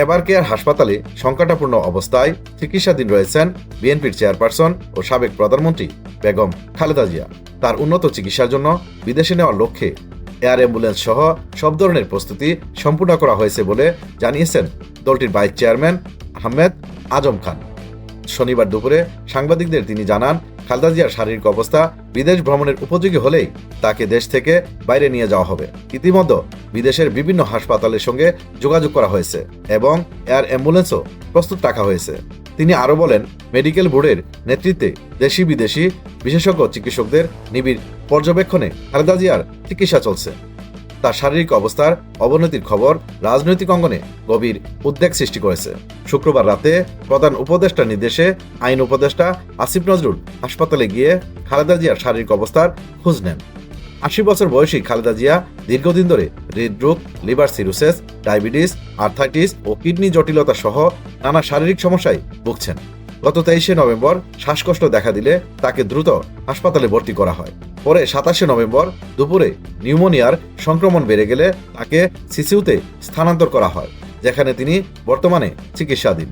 এবার কেয়ার হাসপাতালে সংকটাপূর্ণ অবস্থায় চিকিৎসাধীন রয়েছেন বিএনপির চেয়ারপারসন ও সাবেক প্রধানমন্ত্রী বেগম খালেদা জিয়া। তার উন্নত চিকিৎসার জন্য বিদেশে নেওয়ার লক্ষ্যে এয়ার অ্যাম্বুলেন্স সহ সব ধরনের প্রস্তুতি সম্পূর্ণ করা হয়েছে বলে জানিয়েছেন দলটির ভাইস চেয়ারম্যান আহমেদ আজম খান। শনিবার দুপুরে সাংবাদিকদের তিনি জানান খালেদা জিয়ার শারীরিক অবস্থা বিদেশ ভ্রমণের উপযোগী হলেই তাকে দেশ থেকে বাইরে নিয়ে যাওয়া হবে। ইতিমধ্যে বিদেশের বিভিন্ন হাসপাতালের সঙ্গে যোগাযোগ করা হয়েছে এবং এয়ার অ্যাম্বুলেন্সও প্রস্তুত রাখা হয়েছে। তিনি আরও বলেন, মেডিকেল বোর্ডের নেতৃত্বে দেশি বিদেশি বিশেষজ্ঞ চিকিৎসকদের নিবিড় পর্যবেক্ষণে খালেদা জিয়ার চিকিৎসা চলছে। তার শারীরিক অবস্থার অবনতির খবর রাজনৈতিক অঙ্গনে গভীর উদ্বেগ সৃষ্টি করেছে। শুক্রবার রাতে প্রধান উপদেষ্টার নির্দেশে আইন উপদেষ্টা আসিফ নজরুল হাসপাতালে গিয়ে খালেদা জিয়ার শারীরিক অবস্থার খোঁজ নেন। আশি বছর বয়সী খালেদা জিয়া দীর্ঘদিন ধরে হৃদরোগ, লিভার সিরোসিস, ডায়াবেটিস, আর্থাইটিস ও কিডনি জটিলতা সহ নানা শারীরিক সমস্যায় ভুগছেন। গত তেইশে নভেম্বর শ্বাসকষ্ট দেখা দিলে তাকে দ্রুত হাসপাতালে ভর্তি করা হয়। পরে সাতাশে নভেম্বর দুপুরে নিউমোনিয়ার সংক্রমণ বেড়ে গেলে তাকে সিসিউতে স্থানান্তর করা হয়, যেখানে তিনি বর্তমানে চিকিৎসাধীন।